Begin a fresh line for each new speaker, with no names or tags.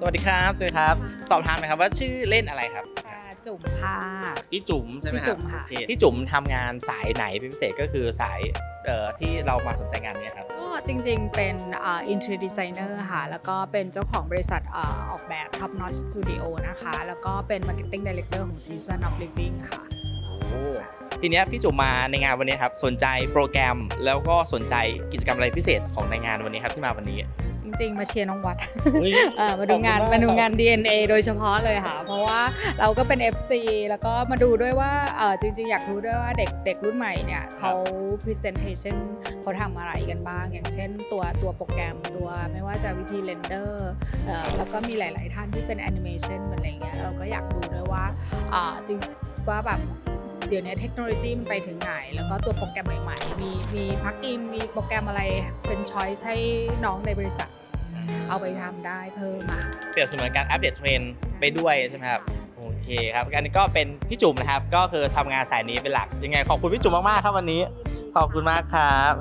สวัสดีครับสวัสดีครับ สอบถามหน่อยครับว่าชื่อเล่นอะไรครับ
ค่ะจุ่มค่ะ
พี่จุ๋มใช่ไหมครับ
พี่จุ๋มค่ะ
โอเพี่จุ๋มทำงานสายไหนเป็นพิเศษก็คือสายเอ่อที่เรามาสนใจงานเนี้ครับ
ก็จริงๆเป็นอ่า interior designer ค่ะ แล้วก็เป็นเจ้าของบริษัทอ่าออกแบบ Top Notch Studio นะคะ แล้วก็เป็น marketing director ของ Season of Living ค่ะ
โอ้ทีเนี้ยพี่จุ๋มมาในงานวันนี้ครับสนใจโปรแกรมแล้วก็สนใจกิจกรรมอะไรพิเศษของในงานวันนี้ครับที่มาวันนี้
จริงๆ มาเชียร์น้องวัด
เฮ้ย
เอ่อมาดูงาน
ขอบคุณมาก
มาดูงาน DNA โดยเฉพาะเลยค่ะ เพราะว่าเราก็เป็น FC แล้วก็มาดูด้วยว่าเอ่อจริง ๆ อยากรู้ด้วยว่าเด็กเด็กรุ่นใหม่เนี่ยเขา presentation เขาทำอะไรกันบ้าง อย่างเช่นตัวตัวโปรแกรมตัวไม่ว่าจะวิธีเรนเดอร์แล้วก็มีหลาย ๆ ท่านที่เป็นแอนิเมชันอะไรเงี้ยเราก็อยากดูด้วยว่าอ่าจริงว่าแบบเดี๋ยวนี้เทคโนโลยีมันไปถึงไหน แล้วก็ตัวโปรแกรมใหม่ ๆ มีมีพักอินมีโปรแกรมอะไรเป็นช้อยให้น้องในบริษัท เอาไปทำได้เพิ่มมา
เปรียบเสมือนการอัปเดตเทรนด์ไปด้วยใช่ไหมครับ โอเคครับอันนี้ก็เป็นพี่จุ๋มนะครับ ก็คือทำงานสายนี้เป็นหลัก ยังไงขอบคุณพี่จุ๋มมากๆครับวันนี้ ขอบคุณมากครับ